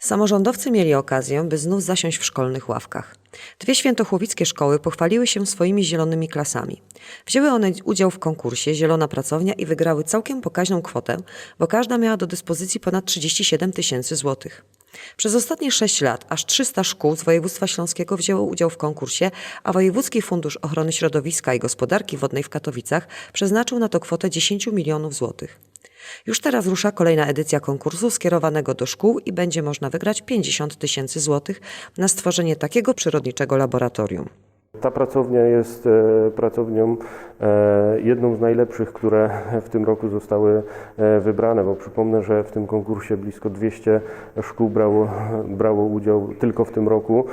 Samorządowcy mieli okazję, by znów zasiąść w szkolnych ławkach. Dwie świętochłowickie szkoły pochwaliły się swoimi zielonymi klasami. Wzięły one udział w konkursie Zielona Pracownia i wygrały całkiem pokaźną kwotę, bo każda miała do dyspozycji ponad 37 tysięcy złotych. Przez ostatnie sześć lat aż 300 szkół z województwa śląskiego wzięło udział w konkursie, a Wojewódzki Fundusz Ochrony Środowiska i Gospodarki Wodnej w Katowicach przeznaczył na to kwotę 10 milionów złotych. Już teraz rusza kolejna edycja konkursu skierowanego do szkół i będzie można wygrać 50 tysięcy złotych na stworzenie takiego przyrodniczego laboratorium. Ta pracownia jest e, pracownią e, jedną z najlepszych, które w tym roku zostały e, wybrane, bo przypomnę, że w tym konkursie blisko 200 szkół brało, brało udział tylko w tym roku,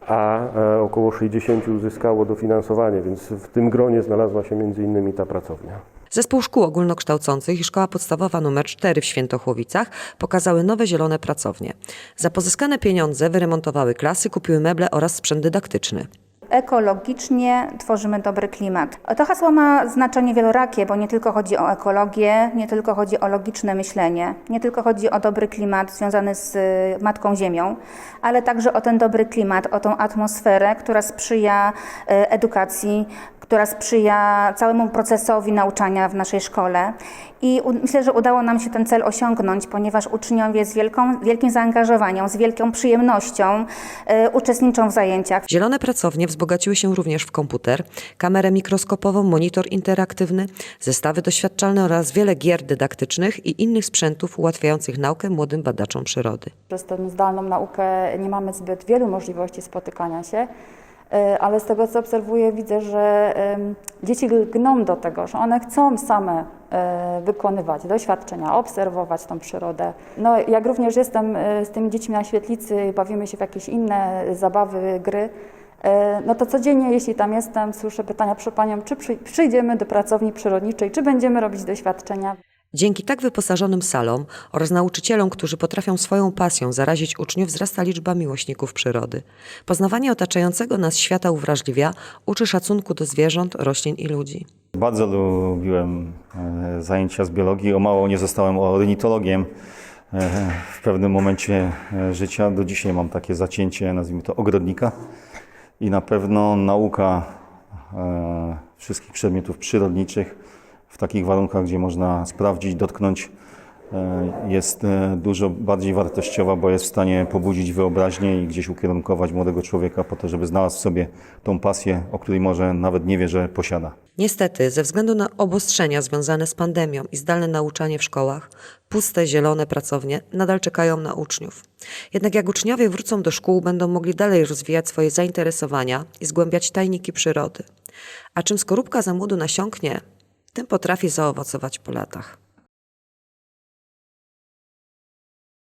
a około 60 uzyskało dofinansowanie, więc w tym gronie znalazła się między innymi ta pracownia. Zespół szkół ogólnokształcących i szkoła podstawowa nr 4 w Świętochłowicach pokazały nowe zielone pracownie. Za pozyskane pieniądze wyremontowały klasy, kupiły meble oraz sprzęt dydaktyczny. Ekologicznie tworzymy dobry klimat. To hasło ma znaczenie wielorakie, bo nie tylko chodzi o ekologię, nie tylko chodzi o logiczne myślenie, nie tylko chodzi o dobry klimat związany z y, Matką Ziemią, ale także o ten dobry klimat, o tą atmosferę, która sprzyja y, edukacji, która sprzyja całemu procesowi nauczania w naszej szkole. I myślę, że udało nam się ten cel osiągnąć, ponieważ uczniowie z wielką, wielkim zaangażowaniem, z wielką przyjemnością y, uczestniczą w zajęciach. Zielone pracownie wzbogaciły się również w komputer, kamerę mikroskopową, monitor interaktywny, zestawy doświadczalne oraz wiele gier dydaktycznych i innych sprzętów ułatwiających naukę młodym badaczom przyrody. Przez tę zdalną naukę nie mamy zbyt wielu możliwości spotykania się, e, ale z tego co obserwuję, widzę, że dzieci gną do tego, że one chcą same e, wykonywać doświadczenia, obserwować tą przyrodę. No, jak również jestem e, z tymi dziećmi na świetlicy, bawimy się w jakieś inne zabawy, gry. E, No to codziennie, jeśli tam jestem, słyszę pytania przy panią, czy przy, przyjdziemy do pracowni przyrodniczej, czy będziemy robić doświadczenia. Dzięki tak wyposażonym salom oraz nauczycielom, którzy potrafią swoją pasją zarazić uczniów, wzrasta liczba miłośników przyrody. Poznawanie otaczającego nas świata uwrażliwia, uczy szacunku do zwierząt, roślin i ludzi. Bardzo lubiłem e, zajęcia z biologii. O mało nie zostałem ornitologiem e, w pewnym momencie życia. Do dzisiaj mam takie zacięcie, nazwijmy to ogrodnika. I na pewno nauka e, wszystkich przedmiotów przyrodniczych w takich warunkach, gdzie można sprawdzić, dotknąć, e, jest e, dużo bardziej wartościowa, bo jest w stanie pobudzić wyobraźnię i gdzieś ukierunkować młodego człowieka po to, żeby znalazł w sobie tą pasję, o której może nawet nie wie, że posiada. Niestety, ze względu na obostrzenia związane z pandemią i zdalne nauczanie w szkołach, puste, zielone pracownie nadal czekają na uczniów. Jednak jak uczniowie wrócą do szkół, będą mogli dalej rozwijać swoje zainteresowania i zgłębiać tajniki przyrody. A czym skorupka za młodu nasiąknie, tym potrafi zaowocować po latach.